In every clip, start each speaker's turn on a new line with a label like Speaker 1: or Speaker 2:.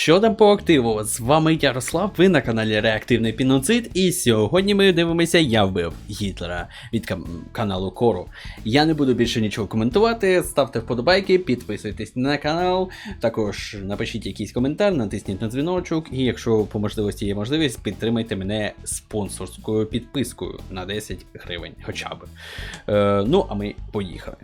Speaker 1: Що там по активу? З вами Ярослав, ви на каналі Реактивний Піноцид, і сьогодні ми дивимося Я вбив Гітлера від кам- каналу Кору. Я не буду більше нічого коментувати, ставте вподобайки, підписуйтесь на канал, також напишіть якийсь коментар, натисніть на дзвіночок, і якщо по можливості є можливість, підтримайте мене спонсорською підпискою на 10 гривень хоча б. Е, ну, а ми поїхали.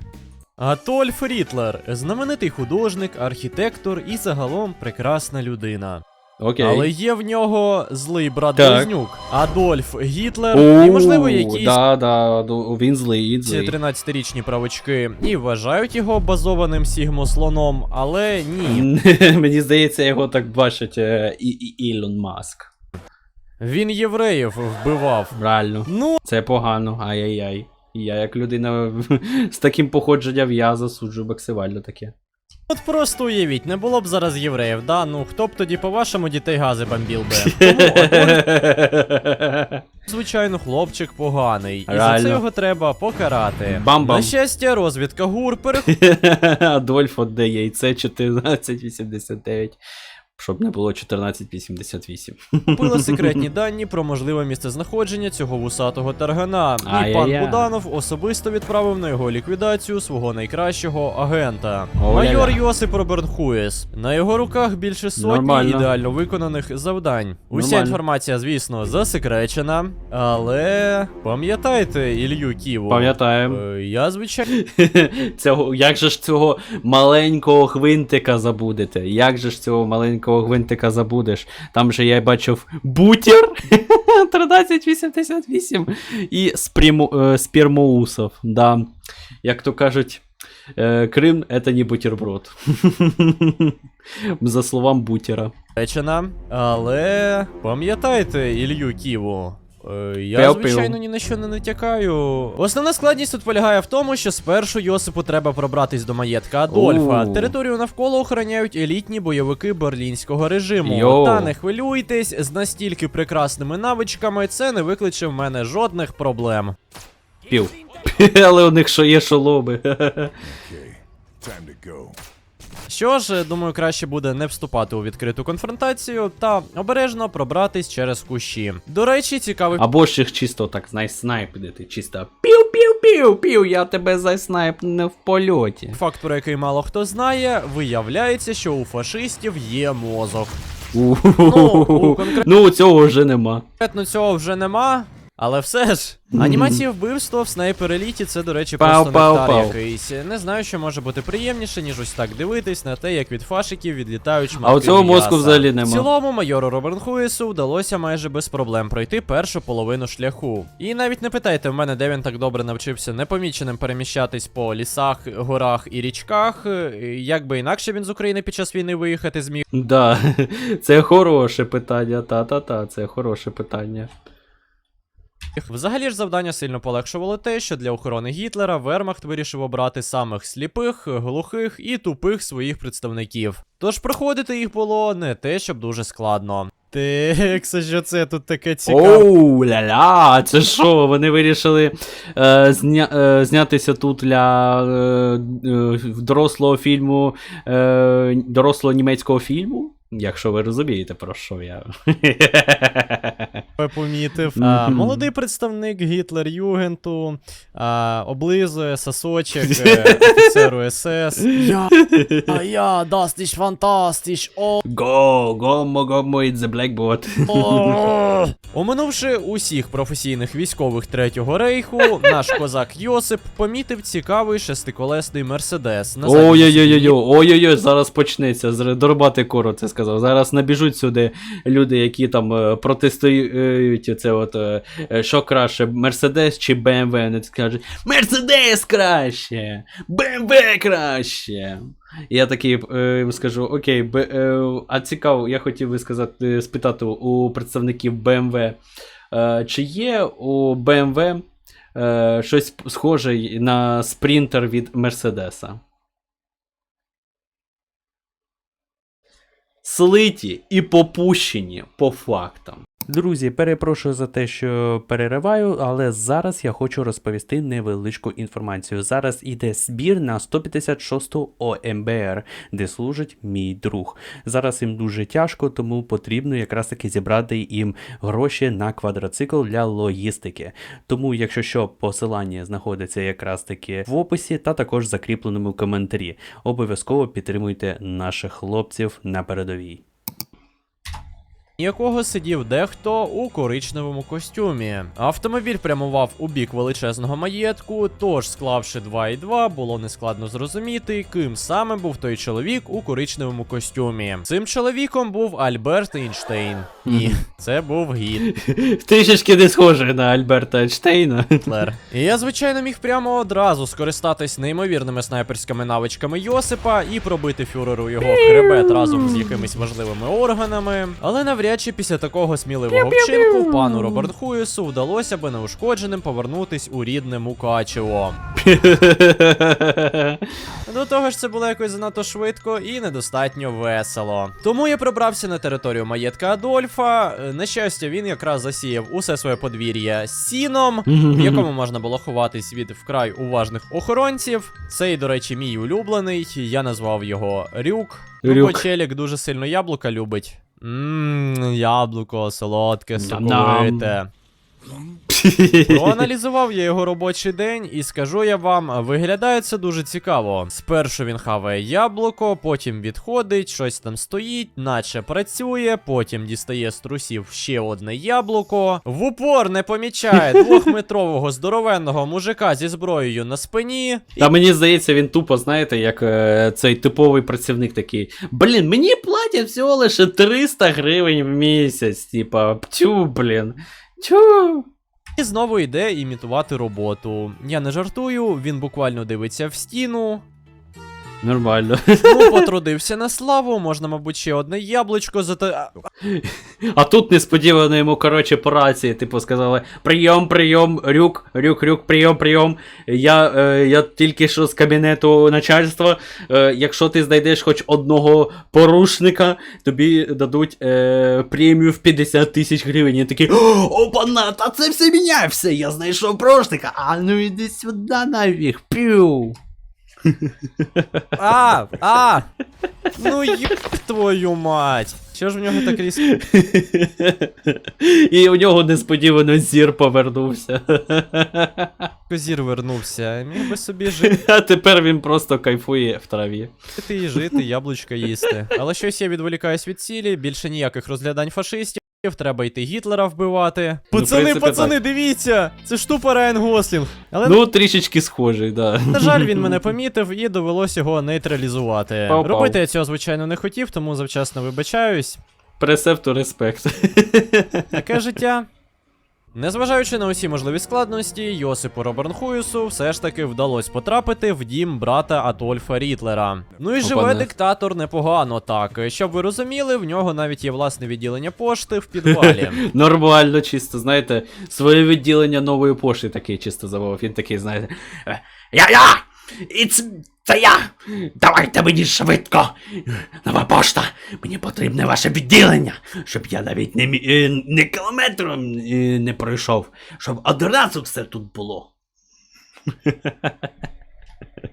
Speaker 2: Атольф Рітлер знаменитий художник, архітектор і загалом прекрасна людина.
Speaker 1: Окей.
Speaker 2: Але є в нього злий брат. Близнюк, Адольф Гітлер, і можливо якісь
Speaker 1: Да, да, він злий, злий.
Speaker 2: 13-річні правочки і вважають його базованим сігмослоном, але ні.
Speaker 1: Мені здається, його так бачить е, і, і Ілон Маск.
Speaker 2: Він євреїв вбивав.
Speaker 1: Реально.
Speaker 2: Ну,
Speaker 1: Це погано, ай-яй-яй. Я як людина з таким походженням, я засуджую максимально таке.
Speaker 2: от просто уявіть, не було б зараз євреїв, да? Ну хто б тоді по-вашому дітей гази бомбів би? Тому Адольф, звичайно, хлопчик поганий, і за це його треба покарати.
Speaker 1: Бам-бам.
Speaker 2: На щастя, розвідка ГУР перехопила
Speaker 1: Адольф отде яйце 1489. Щоб не було 1488.
Speaker 2: секретні дані про можливе місцезнаходження цього вусатого таргана. І пан Буданов особисто відправив на його ліквідацію свого найкращого агента. Майор Йосип Роберт Хуєс. На його руках більше сотні
Speaker 1: Нормально.
Speaker 2: ідеально виконаних завдань. Уся
Speaker 1: Нормально.
Speaker 2: інформація, звісно, засекречена. Але пам'ятайте Ілью Ківу.
Speaker 1: Пам'ятаємо.
Speaker 2: Е, Я звичайно
Speaker 1: Цього, як же ж цього маленького гвинтика забудете? Як же ж цього маленького гвинтика забудеш? Там же я бачив бутер 1388 і е, спірмоусов. Да. Як то кажуть, е, Крим це не бутерброд. За словам бутера.
Speaker 2: Речена, але пам'ятайте Ілью Ківу. Е, Я, звичайно, ні на що не натякаю. Основна складність тут полягає в тому, що спершу Йосипу треба пробратись до маєтка Адольфа. Територію навколо охороняють елітні бойовики берлінського режиму. Та не хвилюйтесь, з настільки прекрасними навичками це не викличе в мене жодних проблем.
Speaker 1: Пів. Але у них що є шоломи.
Speaker 3: Time to go.
Speaker 2: Що ж, думаю, краще буде не вступати у відкриту конфронтацію та обережно пробратись через кущі. До речі, цікавий
Speaker 1: Або ж їх чисто так, знай, снайпити, чисто пів-пів-пів-пів, я тебе заснайпну в польоті.
Speaker 2: Факт, про який мало хто знає, виявляється, що у фашистів є мозок.
Speaker 1: Ну,
Speaker 2: у конкрет-
Speaker 1: ну, цього вже нема.
Speaker 2: Конкретно цього вже нема. Але все ж, анімація вбивства в снайпер еліті це, до речі, просто
Speaker 1: пау,
Speaker 2: нектар
Speaker 1: пау.
Speaker 2: якийсь. Не знаю, що може бути приємніше, ніж ось так дивитись на те, як від фашиків відлітають шматки
Speaker 1: А у цього мозку взагалі
Speaker 2: В
Speaker 1: нема.
Speaker 2: цілому майору Робернхуєсу вдалося майже без проблем пройти першу половину шляху. І навіть не питайте в мене, де він так добре навчився непоміченим переміщатись по лісах, горах і річках. Е, Як би інакше він з України під час війни виїхати зміг.
Speaker 1: Да, це хороше питання, та-та-та, це хороше питання.
Speaker 2: Взагалі ж завдання сильно полегшувало те, що для охорони Гітлера Вермахт вирішив обрати самих сліпих, глухих і тупих своїх представників. Тож проходити їх було не те, щоб дуже складно. Текса, що це тут таке цікаве.
Speaker 1: Оу, ля-ля, це що? Вони вирішили е, зня, е, знятися тут для е, е, дорослого фільму, е, дорослого німецького фільму? Якщо ви розумієте, про що я.
Speaker 2: Помітив. А, молодий представник Гітлер Югенту а, облизує сосочок е, офіцеру СС. Я, а я, ist fantastisch, о,
Speaker 1: Го, гомо, гомо, it's the blackboard.
Speaker 2: О! Оминувши усіх професійних військових Третього рейху, наш козак Йосип помітив цікавий шестиколесний мерседес. На задньому
Speaker 1: Ой-ой-ой, ой-ой-ой, зараз почнеться. Зр- Дорубати кору це сказав. Зараз набіжуть сюди люди, які там е, протистоюють це от, е, е, що краще, Мерседес чи БМВ. Вони скажуть, Мерседес краще! БМВ краще! Я такий е, скажу: Окей, Б, е, а цікаво, я хотів би сказати, спитати у представників БМВ, е, чи є у БМВ е, щось схоже на спринтер від Мерседеса? Слиті і попущені по фактам. Друзі, перепрошую за те, що перериваю, але зараз я хочу розповісти невеличку інформацію. Зараз іде збір на 156-ту ОМБР, де служить мій друг. Зараз їм дуже тяжко, тому потрібно якраз таки зібрати їм гроші на квадроцикл для логістики. Тому, якщо що, посилання знаходиться якраз таки в описі та також закріпленому коментарі. Обов'язково підтримуйте наших хлопців на передовій.
Speaker 2: Якого сидів дехто у коричневому костюмі. Автомобіль прямував у бік величезного маєтку, тож, склавши 2 і 2, було нескладно зрозуміти, ким саме був той чоловік у коричневому костюмі. Цим чоловіком був Альберт Ейнштейн. Ні, це був Гітлер.
Speaker 1: Трішечки не схожий на Альберта Ейнштейна.
Speaker 2: І я, звичайно, міг прямо одразу скористатись неймовірними снайперськими навичками Йосипа і пробити фюреру його хребет разом з якимись важливими органами. Але навряд чи після такого сміливого вчинку пану Роберт Хуєсу вдалося би неушкодженим повернутись у рідне Мукачево. До того ж, це було якось занадто швидко і недостатньо весело. Тому я пробрався на територію маєтка Адольфа. На щастя, він якраз засіяв усе своє подвір'я сіном, в якому можна було ховатись від вкрай уважних охоронців. Цей, до речі, мій улюблений. Я назвав його Рюк. Ну,
Speaker 1: Рюк.
Speaker 2: бо челік дуже сильно яблука любить. Ммм, яблуко, солодке, соковите. Проаналізував я його робочий день і скажу я вам, виглядає це дуже цікаво. Спершу він хаває яблуко, потім відходить, щось там стоїть, наче працює, потім дістає з трусів ще одне яблуко. В упор не помічає двохметрового здоровенного мужика зі зброєю на спині.
Speaker 1: Та мені здається, він тупо, знаєте, як е, цей типовий працівник такий. Блін, мені платять всього лише 300 гривень в місяць. Типа, тю, блін. Тю.
Speaker 2: І знову йде імітувати роботу. Я не жартую, він буквально дивиться в стіну.
Speaker 1: Нормально.
Speaker 2: Ну, потрудився на славу, можна, мабуть, ще одне яблучко зате.
Speaker 1: А тут несподівано йому, коротше, по рації, типу, сказали: прийом, прийом, рюк, рюк, рюк, прийом, прийом. Я, е, я тільки що з кабінету начальства. Е, якщо ти знайдеш хоч одного порушника, тобі дадуть е, премію в 50 тисяч гривень. І такий, опана, та це все міняє, все, я знайшов порушника. А ну іди сюди нафіг, пів.
Speaker 2: А! А! Ну їб твою мать! Що ж в нього так різко?
Speaker 1: І у нього несподівано зір повернувся.
Speaker 2: Зір вернувся. Міг би собі жити
Speaker 1: А тепер він просто кайфує в траві.
Speaker 2: і жити, яблучка їсти. Але щось я відволікаюсь від цілі, більше ніяких розглядань фашистів. Треба йти Гітлера вбивати.
Speaker 1: Ну,
Speaker 2: Пацани,
Speaker 1: принципі,
Speaker 2: пацани, дивіться! Це ж тупо Райан Гослінг. Але
Speaker 1: Ну, трішечки схожий, да.
Speaker 2: На жаль, він мене помітив і довелось його нейтралізувати.
Speaker 1: Пау-пау.
Speaker 2: Робити я цього, звичайно, не хотів, тому завчасно вибачаюсь.
Speaker 1: Пресепту респект.
Speaker 2: Таке життя. Незважаючи на усі можливі складності, Йосипу Робернхуюсу все ж таки вдалося потрапити в дім брата Адольфа Рітлера. Ну і живе
Speaker 1: Опане.
Speaker 2: диктатор непогано так. Щоб ви розуміли, в нього навіть є власне відділення пошти в підвалі.
Speaker 1: Нормально, чисто, знаєте, своє відділення нової пошти такий чисто замовив. Він такий, знаєте. «Е, Я, я! Іц, це я! Давайте мені швидко! Нова пошта! Мені потрібне ваше відділення, щоб я навіть не, е, не кілометром е, не пройшов, щоб одразу все тут було.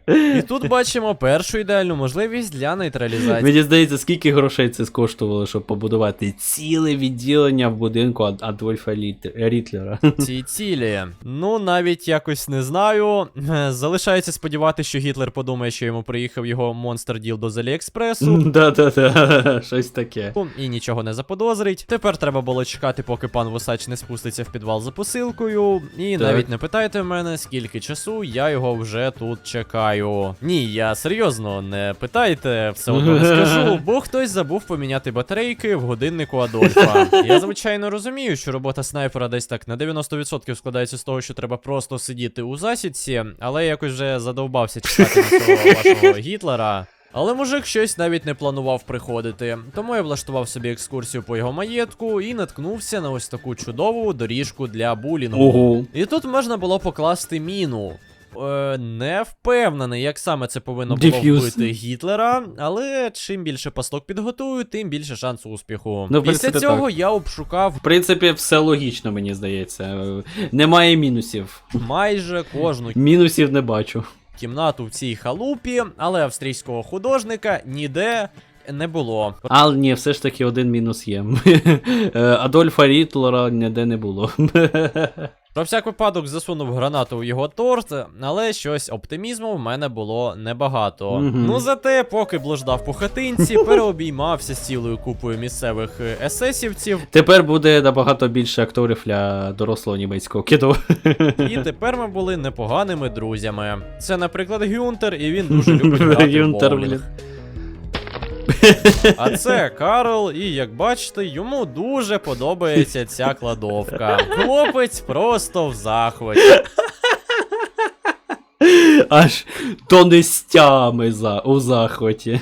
Speaker 2: І тут бачимо першу ідеальну можливість для нейтралізації.
Speaker 1: Мені здається, скільки грошей це скоштувало, щоб побудувати ціле відділення в будинку Ад- Адольфа Літ- Рітлера.
Speaker 2: Цій цілі. Ну, навіть якось не знаю. Залишається сподіватися, що Гітлер подумає, що йому приїхав його монстр діл до з Аліекспресу.
Speaker 1: Да-да-да, щось таке.
Speaker 2: І нічого не заподозрить. Тепер треба було чекати, поки пан Вусач не спуститься в підвал за посилкою. І навіть не питайте в мене, скільки часу я його вже тут чекаю. Ні, я серйозно не питайте, все одно не скажу, бо хтось забув поміняти батарейки в годиннику Адольфа. Я звичайно розумію, що робота снайпера десь так на 90% складається з того, що треба просто сидіти у засідці, але я якось вже задовбався чекати на цього вашого Гітлера. Але мужик щось навіть не планував приходити, тому я влаштував собі екскурсію по його маєтку і наткнувся на ось таку чудову доріжку для булінгу.
Speaker 1: Ого.
Speaker 2: І тут можна було покласти міну. Е, не впевнений, як саме це повинно було
Speaker 1: Diffuse.
Speaker 2: вбити Гітлера, але чим більше пасток підготую, тим більше шансу успіху.
Speaker 1: Ну, в
Speaker 2: Після
Speaker 1: принципі,
Speaker 2: цього
Speaker 1: так.
Speaker 2: я обшукав
Speaker 1: В принципі, все логічно, мені здається. Немає мінусів.
Speaker 2: майже кожну
Speaker 1: Мінусів не бачу.
Speaker 2: кімнату в цій халупі, але австрійського художника ніде не було.
Speaker 1: Але ні, все ж таки один мінус є. Е, Адольфа Рітлера ніде не було.
Speaker 2: Про всяк випадок засунув гранату в його торт, але щось оптимізму в мене було небагато.
Speaker 1: Мгм.
Speaker 2: Ну зате, поки блуждав по хатинці, переобіймався з цілою купою місцевих е, есесівців,
Speaker 1: Тепер буде набагато більше акторів для дорослого німецького кіно.
Speaker 2: і тепер ми були непоганими друзями. Це, наприклад, Гюнтер, і він дуже любить грати в боулінг. А це Карл, і як бачите, йому дуже подобається ця кладовка. Хлопець просто в захваті.
Speaker 1: Аж тонестями за, у захваті.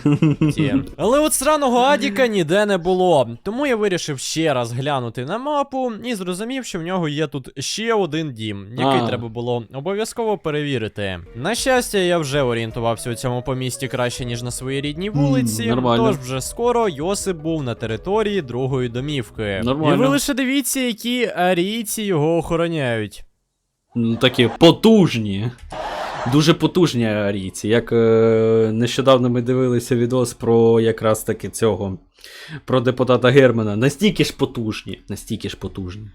Speaker 2: Але от сраного Адіка ніде не було. Тому я вирішив ще раз глянути на мапу і зрозумів, що в нього є тут ще один дім, який
Speaker 1: А.
Speaker 2: треба було обов'язково перевірити. На щастя, я вже орієнтувався у цьому помісті краще, ніж на своїй рідній вулиці.
Speaker 1: нормально.
Speaker 2: Тож вже скоро Йосип був на території другої домівки.
Speaker 1: Нормально.
Speaker 2: І ви лише дивіться, які арійці його охороняють.
Speaker 1: Ну, такі потужні. Дуже потужні арійці. Як е, нещодавно ми дивилися відос про якраз таки цього. Про депутата Германа. Настільки ж потужні. Настільки ж потужні.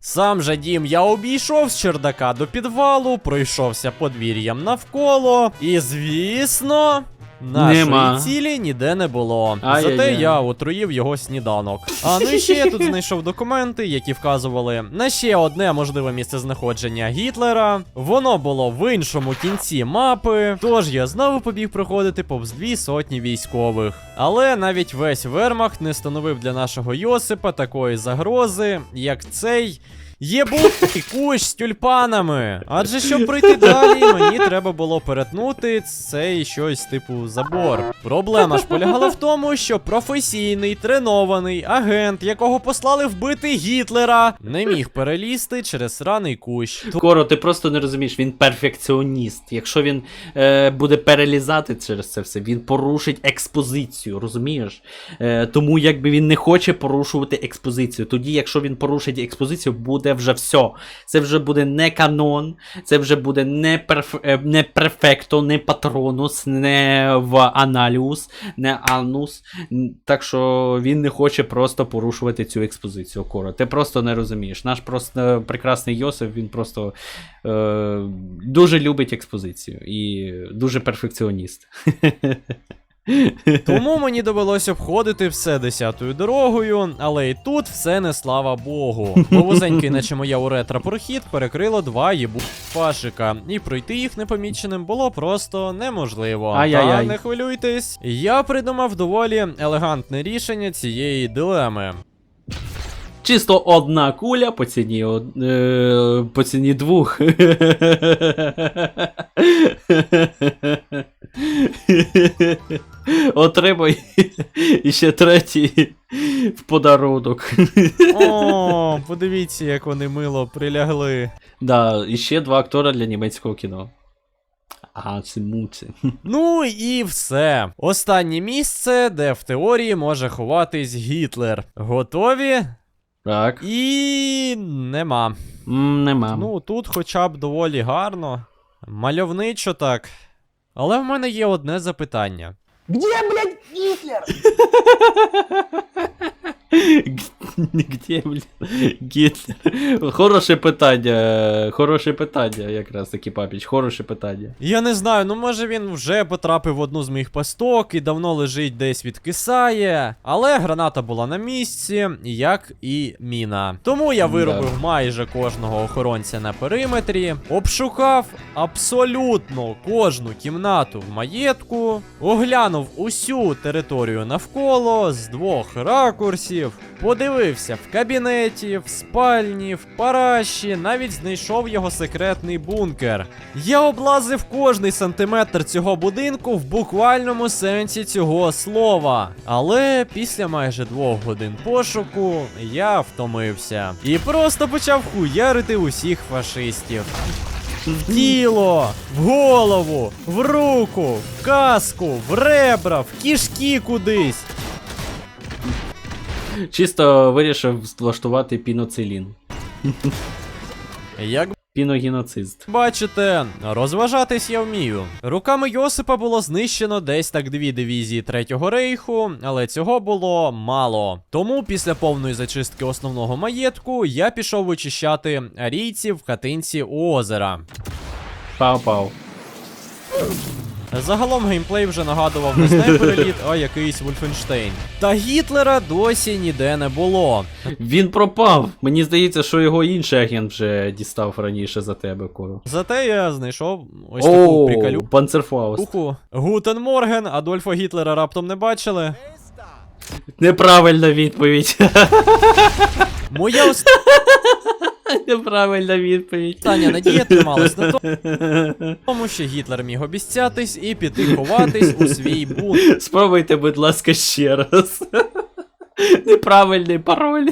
Speaker 2: Сам же дім я обійшов з чердака до підвалу, пройшовся подвір'ям навколо, і звісно. Нашої
Speaker 1: Нема.
Speaker 2: цілі ніде не було.
Speaker 1: Ай-яй-яй.
Speaker 2: Зате я отруїв його сніданок. А ну і ще я тут знайшов документи, які вказували на ще одне можливе місце знаходження Гітлера. Воно було в іншому кінці мапи. Тож я знову побіг проходити повз дві сотні військових. Але навіть весь Вермахт не становив для нашого Йосипа такої загрози, як цей. Є був кущ з тюльпанами. Адже щоб пройти далі, мені треба було перетнути цей щось типу забор. Проблема ж полягала в тому, що професійний тренований агент, якого послали вбити Гітлера, не міг перелізти через сраний кущ.
Speaker 1: Коро, ти просто не розумієш, він перфекціоніст. Якщо він е, буде перелізати через це все, він порушить експозицію, розумієш? Е, тому якби він не хоче порушувати експозицію. Тоді, якщо він порушить експозицію, буде вже все. Це вже буде не канон, це вже буде не, перф, е, не перфекто, не патронус, не в аналіус, не анус. Так що він не хоче просто порушувати цю експозицію. Коро. Ти просто не розумієш. Наш просто прекрасний Йосиф, він просто е, дуже любить експозицію і дуже перфекціоніст.
Speaker 2: Тому мені довелося обходити все десятою дорогою, але і тут все не слава Богу. Бо вузенький, наче моя уретра прохід, перекрило два єбу фашика, і пройти їх непоміченим було просто неможливо. Та не хвилюйтесь. Я придумав доволі елегантне рішення цієї дилеми.
Speaker 1: Чисто одна куля по ціні, од- е, по ціні двох. Отримай і ще третій в подарунок.
Speaker 2: О, подивіться, як вони мило прилягли.
Speaker 1: Да, і ще два актора для німецького кіно. А, це муці.
Speaker 2: Ну і все. Останнє місце, де в теорії може ховатись Гітлер. Готові?
Speaker 1: Так.
Speaker 2: І нема.
Speaker 1: М, Нема.
Speaker 2: Ну, тут хоча б доволі гарно. Мальовничо так. Але в мене є одне запитання.
Speaker 4: Где, блядь, Гитлер?
Speaker 1: Где, блін, Гітлер? Хороше питання. Хороше питання, якраз таки, папіч, хороше питання.
Speaker 2: Я не знаю, ну може він вже потрапив в одну з моїх пасток і давно лежить десь відкисає. Але граната була на місці, як і міна. Тому я
Speaker 1: Да.
Speaker 2: виробив майже кожного охоронця на периметрі, обшукав абсолютно кожну кімнату в маєтку, оглянув усю територію навколо з двох ракурсів, подивився в кабінеті, в спальні, в параші, навіть знайшов його секретний бункер. Я облазив кожний сантиметр цього будинку в буквальному сенсі цього слова. Але після майже двох годин пошуку я втомився і просто почав хуярити усіх фашистів. В тіло, в голову, в руку, в каску, в ребра, в кішки кудись.
Speaker 1: Чисто вирішив влаштувати піноцилін.
Speaker 2: Як
Speaker 1: Піногіноцист.
Speaker 2: бачите, розважатись я вмію. Руками Йосипа було знищено десь так дві дивізії Третього рейху, але цього було мало. Тому після повної зачистки основного маєтку я пішов вичищати арійців в хатинці у озера.
Speaker 1: Пау-пау.
Speaker 2: Загалом геймплей вже нагадував не снайпереліт, а якийсь Вольфенштейн. Та Гітлера досі ніде не було.
Speaker 1: Він пропав. Мені здається, що його інший агент вже дістав раніше за тебе, Коро.
Speaker 2: Зате я знайшов ось таку
Speaker 1: О,
Speaker 2: приколю.
Speaker 1: Панцерфауст.
Speaker 2: Уху. Гутен Морген, Адольфа Гітлера раптом не бачили.
Speaker 1: Неправильна відповідь.
Speaker 2: Моя
Speaker 1: Неправильна відповідь.
Speaker 2: остання надія трималась на тому, що Гітлер міг обіцятись і піти ховатись у свій бункер.
Speaker 1: Спробуйте, будь ласка, ще раз. Неправильний пароль.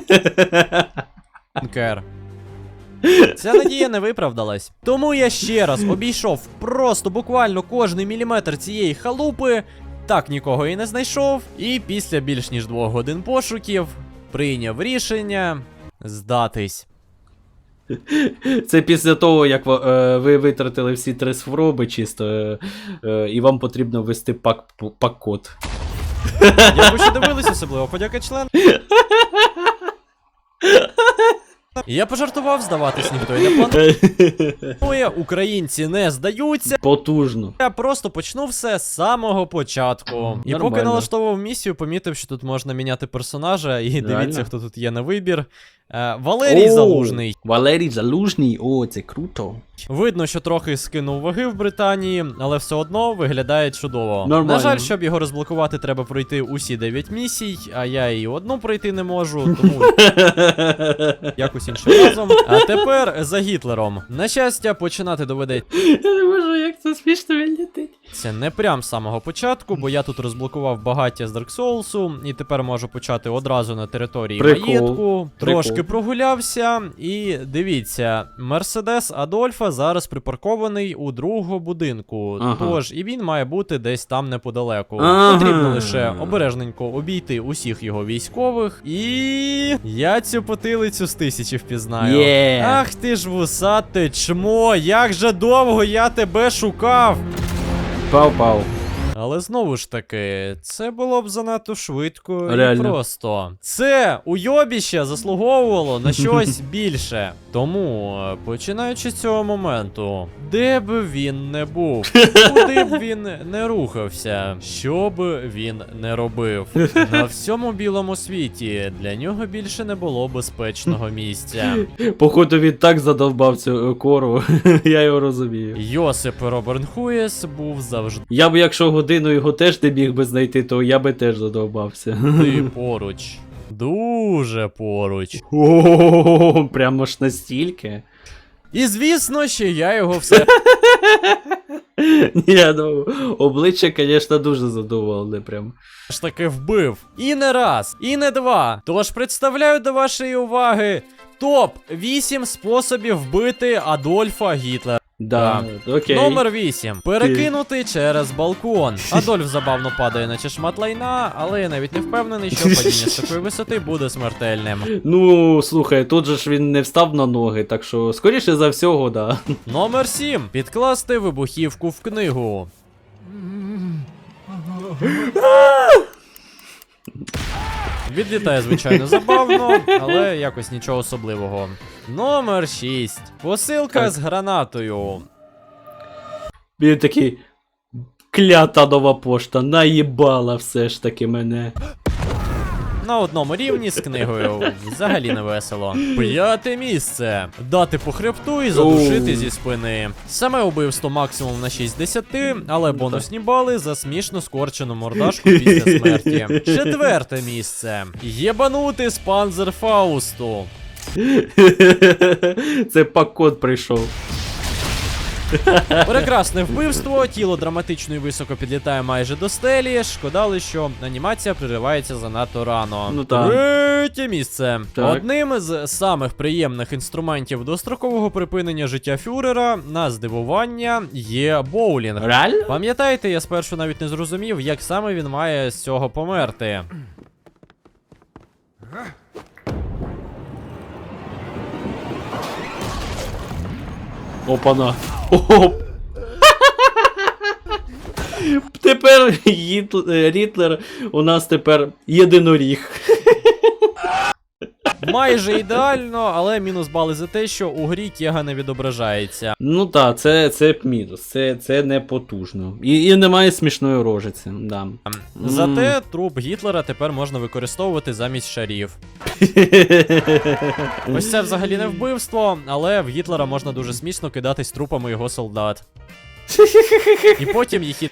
Speaker 2: Ця надія не виправдалась. Тому я ще раз обійшов просто буквально кожний міліметр цієї халупи, так нікого і не знайшов, і після більш ніж двох годин пошуків прийняв рішення здатись.
Speaker 1: Це після того, як ви, е, витратили всі три спроби чисто, е, е, і вам потрібно ввести пак, пак-код.
Speaker 2: Дякую, ще дивились, особливо подяка член. Я пожартував, здаватись ніхто і не планує. Українці не здаються.
Speaker 1: Потужно.
Speaker 2: Я просто почну все з самого початку. І поки налаштовував місію, помітив, що тут можна міняти персонажа, і
Speaker 1: Реально?
Speaker 2: дивіться, хто тут є на вибір. Е, Валерій
Speaker 1: О,
Speaker 2: Залужний.
Speaker 1: Валерій Залужний, о, це круто.
Speaker 2: Видно, що трохи скинув ваги в Британії, але все одно виглядає чудово.
Speaker 1: Нормально.
Speaker 2: На жаль, щоб його розблокувати, треба пройти усі 9 місій, а я і одну пройти не можу, тому якось іншим разом. А тепер за Гітлером. На щастя, починати доведеться
Speaker 1: Я не можу, як це смішно виглядить.
Speaker 2: не прям з самого початку, бо я тут розблокував багаття з Dark Souls, і тепер можу почати одразу на території
Speaker 1: Прикол.
Speaker 2: маєтку.
Speaker 1: Прикол.
Speaker 2: Трошки прогулявся, і дивіться, Мерседес Адольфа зараз припаркований у другого будинку.
Speaker 1: Ага.
Speaker 2: Тож і він має бути десь там неподалеку.
Speaker 1: Ага.
Speaker 2: Потрібно лише обережненько обійти усіх його військових. І я цю потилицю з тисячі впізнаю.
Speaker 1: Yeah.
Speaker 2: Ах ти ж вусате чмо, як же довго я тебе шукав.
Speaker 1: Пау-пау.
Speaker 2: Але знову ж таки, це було б занадто швидко
Speaker 1: Реально.
Speaker 2: і просто. Це уйобіще заслуговувало на щось більше. Тому, е, починаючи з цього моменту, де б він не був, куди б він не рухався, що б він не робив, на всьому білому світі для нього більше не було безпечного місця.
Speaker 1: Походу він так задовбав цю е, кору, я його розумію.
Speaker 2: Йосип Робернхуєс був завжди
Speaker 1: Я б, якщо годину його теж не міг би знайти, то я би теж задовбався.
Speaker 2: поруч. Дуже поруч.
Speaker 1: О, прямо ж настільки.
Speaker 2: І звісно, що я його все
Speaker 1: Ні, ну, обличчя, звісно, дуже задоволене прям.
Speaker 2: ж таки вбив. І не раз, і не два. Тож представляю до вашої уваги топ 8 способів вбити Адольфа Гітлера.
Speaker 1: Да, окей.
Speaker 2: Номер 8. Перекинути через балкон. Адольф забавно падає наче шмат лайна, але я навіть не впевнений, що падіння з такої висоти буде смертельним.
Speaker 1: Ну, слухай, тут же ж він не встав на ноги, так що, скоріше за всього, да.
Speaker 2: Номер 7. Підкласти вибухівку в книгу. Відлітає, звичайно, забавно, але якось нічого особливого. Номер 6. Посилка
Speaker 1: Так.
Speaker 2: з гранатою.
Speaker 1: Він такий. Клята нова пошта, наїбала все ж таки мене.
Speaker 2: На одному рівні з книгою. Взагалі не весело. П'яте місце. Дати по хребту і задушити зі спини. Саме убивство максимум на 6 з 10, але бонусні бали за смішно скорчену мордашку після смерті. Четверте місце. Єбанути з Панзерфаусту.
Speaker 1: Це пак-код прийшов.
Speaker 2: Прекрасне вбивство, тіло драматично і високо підлітає майже до стелі. Шкода лише, що анімація приривається занадто рано.
Speaker 1: Ну так.
Speaker 2: Третє місце.
Speaker 1: Так.
Speaker 2: Одним з самих приємних інструментів дострокового припинення життя фюрера на здивування є боулінг.
Speaker 1: Реально?
Speaker 2: Пам'ятаєте, я спершу навіть не зрозумів, як саме він має з цього померти.
Speaker 1: Опана. Оп. Тепер Гітл- е, Рітлер у нас тепер єдиноріг.
Speaker 2: Майже ідеально, але мінус бали за те, що у грі Кега не відображається.
Speaker 1: Ну так, це, це мінус, це, це не потужно. І, і немає смішної рожиці. Да.
Speaker 2: Зате труп Гітлера тепер можна використовувати замість шарів. Ось це взагалі не вбивство, але в Гітлера можна дуже смішно кидатись трупами його солдат. І потім їх і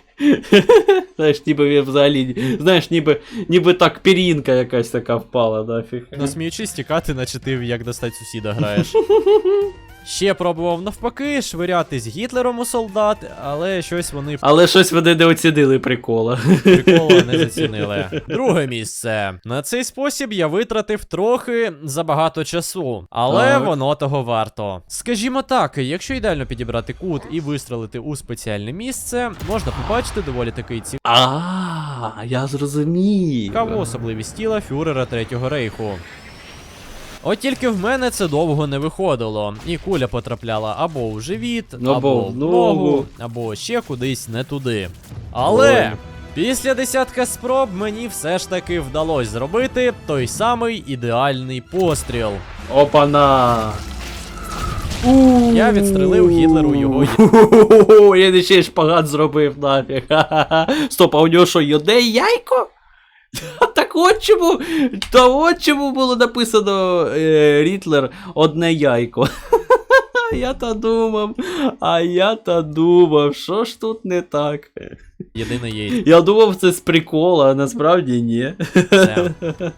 Speaker 1: Знаєш, ніби взагалі. Знаєш, ніби, ніби так пірінка якась така впала, нафіг.
Speaker 2: насміючись тікати, наче ти як достать сусіда граєш. Ще пробував навпаки швирятись Гітлером у солдат, але щось вони
Speaker 1: Але щось вони не оцінили прикола.
Speaker 2: прикола не зацінили. Друге місце. На цей спосіб я витратив трохи забагато часу, але
Speaker 1: Так.
Speaker 2: воно того варто. Скажімо так, якщо ідеально підібрати кут і вистрелити у спеціальне місце, можна побачити доволі такий
Speaker 1: А, я зрозумів.
Speaker 2: цікаву особливість тіла фюрера Третього рейху. От тільки в мене це довго не виходило, і куля потрапляла або у живіт,
Speaker 1: Або
Speaker 2: або
Speaker 1: в ногу.
Speaker 2: або ще кудись не туди. Але
Speaker 1: Ой.
Speaker 2: після десятка спроб мені все ж таки вдалося зробити той самий ідеальний постріл.
Speaker 1: Опана.
Speaker 2: Я відстрелив Гітлеру його
Speaker 1: Я ще шпагат зробив нафіг. Стоп, а у нього що, йоде яйко? От чому, та от чому було написано е, Рітлер одне яйко. Я та думав, а я та думав, що ж тут не так.
Speaker 2: Єдине яйце.
Speaker 1: Я думав, це з прикола, а насправді ні.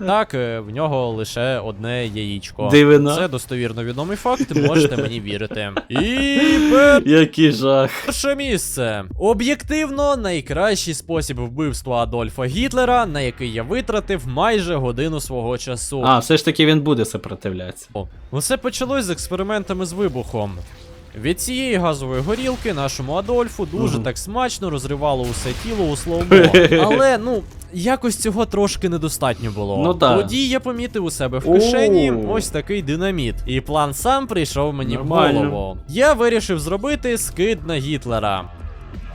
Speaker 2: Так, е, в нього лише одне яєчко.
Speaker 1: Дивина.
Speaker 2: Це достовірно відомий факт, можете мені вірити. І пер...
Speaker 1: Який жах.
Speaker 2: Перше місце. Об'єктивно найкращий спосіб вбивства Адольфа Гітлера, на який я витратив майже годину свого часу.
Speaker 1: А, все ж таки він буде сопротивлятися.
Speaker 2: Усе почалось з експериментами з вибухом. Від цієї газової горілки нашому Адольфу дуже так смачно розривало усе тіло у слоумо. Але ну, якось цього трошки недостатньо було.
Speaker 1: Ну так.
Speaker 2: Тоді я помітив у себе в кишені ось такий динаміт. І план сам прийшов мені
Speaker 1: Нормально.
Speaker 2: в голову. Я вирішив зробити скид на Гітлера.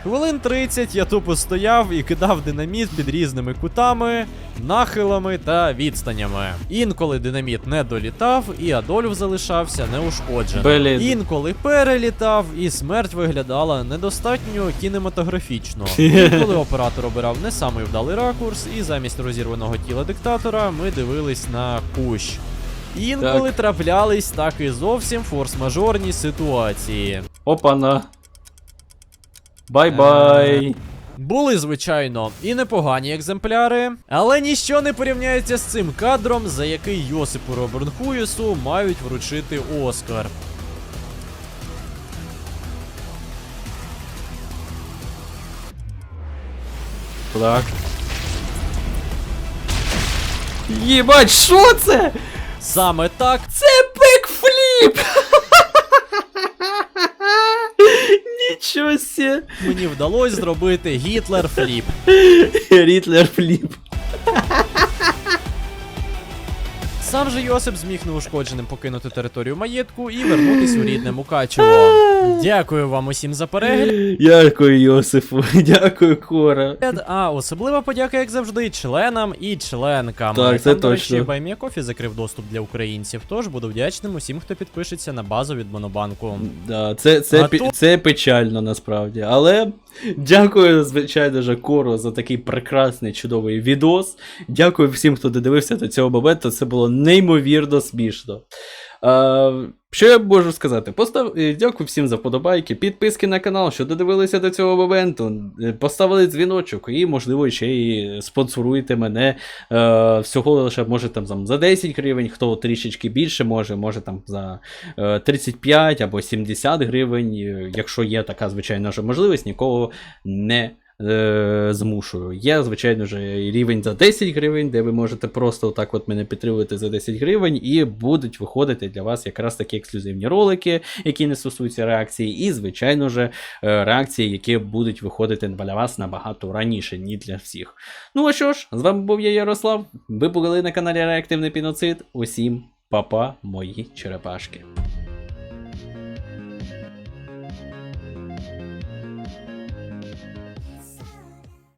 Speaker 2: Хвилин 30 я тупо стояв і кидав динаміт під різними кутами, нахилами та відстанями. Інколи динаміт не долітав, і Адольф залишався неушкодженим. Інколи перелітав, і смерть виглядала недостатньо кінематографічно. Інколи оператор обирав не самий вдалий ракурс, і замість розірваного тіла диктатора ми дивились на кущ. Інколи траплялись так і зовсім форс-мажорні ситуації.
Speaker 1: Опана. Бай-бай.
Speaker 2: Були, звичайно, і непогані екземпляри, але ніщо не порівняється з цим кадром, за який Йосипу Робернхуєсу мають вручити Оскар.
Speaker 1: Так. Єбать, що це?
Speaker 2: Саме так
Speaker 1: Це бекфліп! Нічого сє.
Speaker 2: мені вдалося зробити Гітлер фліп.
Speaker 1: Гітлер фліп.
Speaker 2: Сам же Йосип зміг неушкодженим покинути територію маєтку і вернутись у рідне Мукачево. Дякую вам усім за перегляд.
Speaker 1: Дякую, Йосифу. Дякую, Кора.
Speaker 2: А особлива подяка, як завжди, членам і членкам.
Speaker 1: Так, це
Speaker 2: Там, до речі,
Speaker 1: точно.
Speaker 2: Байміякофі закрив доступ для українців. Тож буду вдячним усім, хто підпишеться на базу від Монобанку.
Speaker 1: Да, це, це, пі-
Speaker 2: тут-
Speaker 1: це печально насправді. Але дякую, звичайно ж, Коро за такий прекрасний чудовий відос. Дякую всім, хто додивився до цього моменту. Це було неймовірно смішно. А, що я можу сказати? Постав... е, Дякую всім за подобайки, підписки на канал, що додивилися до цього моменту, е, поставили дзвіночок і, можливо, ще й спонсоруйте мене. Е, всього лише може там, за 10 гривень, хто трішечки більше може, може там за е, 35 або 70 гривень. Е, Якщо є така, звичайно ж, можливість, нікого не е, змушую. Є, звичайно ж, рівень за 10 гривень, де ви можете просто отак от мене підтримувати за 10 гривень, і будуть виходити для вас якраз такі ексклюзивні ролики, які не стосуються реакції, і, звичайно ж, е, реакції, які будуть виходити для вас набагато раніше, ні для всіх. Ну а що ж, з вами був я Ярослав. Ви були на каналі Реактивний Піноцид. Усім па-па, мої черепашки.